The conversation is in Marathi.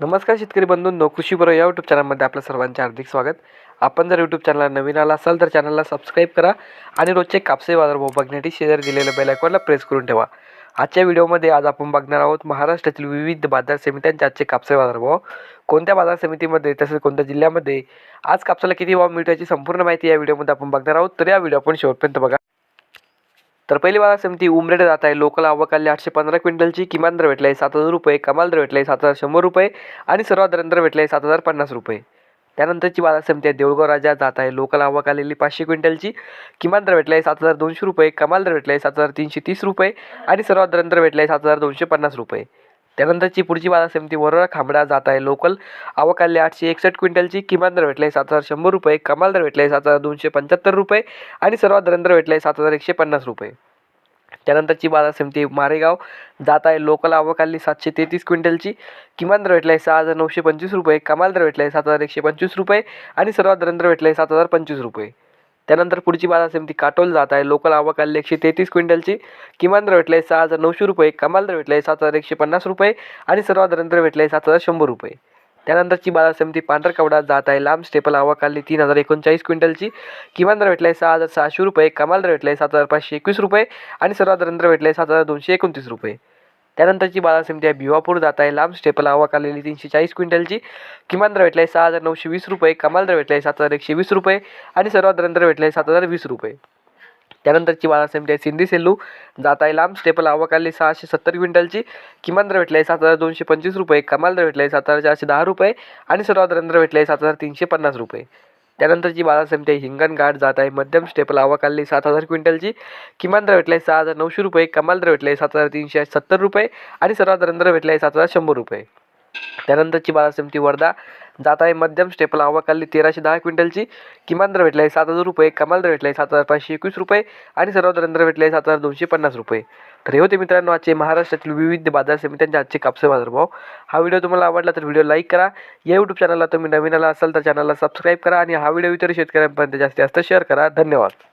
नमस्कार शेतकरी बंधूंनो कृषी बरो या यूट्यूब चॅनलमध्ये आपलं सर्वांचे हार्दिक स्वागत. आपण जर यूट्यूब चॅनलला नवीन आला असाल तर चॅनलला सबस्क्राईब करा आणि रोजचे कापसे बाजारभाव बघण्यासाठी शेअर दिलेल्या बेलायकॉनला प्रेस करून ठेवा. आजच्या व्हिडिओमध्ये आज आपण बघणार आहोत महाराष्ट्रातील विविध बाजार समित्यांचे आजचे कापसे बाजारभाव कोणत्या बाजार समितीमध्ये तसेच कोणत्या जिल्ह्यामध्ये आज कापसाला किती भाव मिळतो याची संपूर्ण माहिती या व्हिडिओमध्ये आपण बघणार आहोत. तर या व्हिडिओ आपण शेवटपर्यंत बघा. तर पहिली बाजार समिती उमरेड जात आहे. लोकल आवकाली आठशे पंधरा क्विंटलची. किमान दर भेटला आहे सात हजार रुपये. कमाल दर भेटला आहे सात हजार शंभर रुपये. आणि सर्वात दर दर भेटला आहे सात हजार पन्नास रुपये. त्यानंतरची बाजार समिती आहे. देऊळगाव राजा जात आहे. लोकल आवक आलेली पाचशे क्विंटलची. किमान दर भेटला आहे सात हजार दोनशे रुपये. कमाल दर भेटला आहे सात हजार तीनशे तीस रुपये. आणि सर्वात दर दर भेटला आहे सात हजार दोनशे पन्नास रुपये. त्यानंतरची पुढची बाजार समिती वरोरा खांबडा जात आहे. लोकल आवक आठशे एकसष्ट क्विंटलची किमान दर भेटला आहे सात हजार शंभर रुपये कमाल दर भेटला आहे सात हजार दोनशे पंच्याहत्तर रुपये आणि सर्वात दर दर भेटला आहे सात हजार एकशे पन्नास रुपये. त्यानंतरची बाजार समिती मारेगाव जात आहे. लोकल आवकाली सातशे तेहतीस क्विंटलची किमान दर भेटला आहे सहा हजार नऊशे पंचवीस रुपये कमाल दर भेटला आहे सात हजार एकशे पंचवीस रुपये आणि सर्वात दर दर भेटला आहे सात हजार पंचवीस रुपये. त्यानंतर पुढची बाजार समिती काटोल जात आहे. लोकल आवक एकशे तेहतीस क्विंटलची. किमान दर भेटला आहे सहा हजार नऊशे रुपये. कमाल दर भेटला आहे सात हजार एकशे पन्नास रुपये. आणि सर्वात दर दर भेटला आहे सात हजार शंभर रुपये. त्यानंतरची बाजार समिती पांढरकवडा जात आहे. लांब स्टेपल आवक आली तीन हजार एकोणचाळीस क्विंटलची. किमान दर भेटला आहे सहा हजार सहाशे रुपये. कमाल दर भेटला आहे सात हजार पाचशे एकवीस रुपये. आणि सर्वात दर दर भेटला आहे सात हजार दोनशे एकोणतीस रुपये. त्यानंतरची बाजार समिती आहे भिवापूर जात आहे लांब. स्टेपल आवक आलेली तीनशे चाळीस क्विंटलची. किमान दर भेटला आहे सहा हजार नऊशे वीस रुपये. कमाल दर भेटला आहे सात हजार एकशे वीस रुपये. आणि सर्वात दर भेटला आहे सात हजार वीस रुपये. त्यानंतरची बाजार समिती आहे सिंधी सेल्लू. जात आहे लांब. स्टेपल आवक आली सहाशे सत्तर क्विंटलची. किमान दर भेटला आहे सात हजार दोनशे पंचवीस रुपये. कमाल दर भेटला आहे सात हजार चारशे दहा रुपये. आणि सर्वात दर भेटला आहे सात हजार तीनशे पन्नास रुपये. त्यानंतरची बाजार समिती आहे हिंगणघाट जात आहे. मध्यम स्टेपल आवाकाली सात हजार क्विंटलची. किमान दर भेटला आहे सहा हजार नऊशे रुपये. कमाल दर भेटला आहे सात हजार तीनशे सत्तर रुपये. आणि सर्वात दर भेटला आहे सात हजार शंभर रुपये. त्यानंतरची बाजार समिती वर्धा. जात आहे मध्यम स्टेपल आवक तेराशे दहा क्विंटलची. किमान दर भेटला आहे सात हजार रुपये कमाल दर भेटला आहे सात हजार पाचशे एकवीस रुपये आणि सर्वात दर दर भेटला आहे सात हजार दोनशे पन्नास रुपये. तर हे होते मित्रांनो आजचे महाराष्ट्रातील विविध बाजार समित्यांचे आजचे कापसे बाजारभाव हा व्हिडिओ तुम्हाला आवडला तर व्हिडिओ लाईक करा. या यूट्यूब चॅनलला तुम्ही नवीन आला असाल तर चॅनलला सबस्क्राईब करा आणि हा व्हिडिओ इतर शेतकऱ्यांपर्यंत जास्तीत जास्त शेअर करा. धन्यवाद.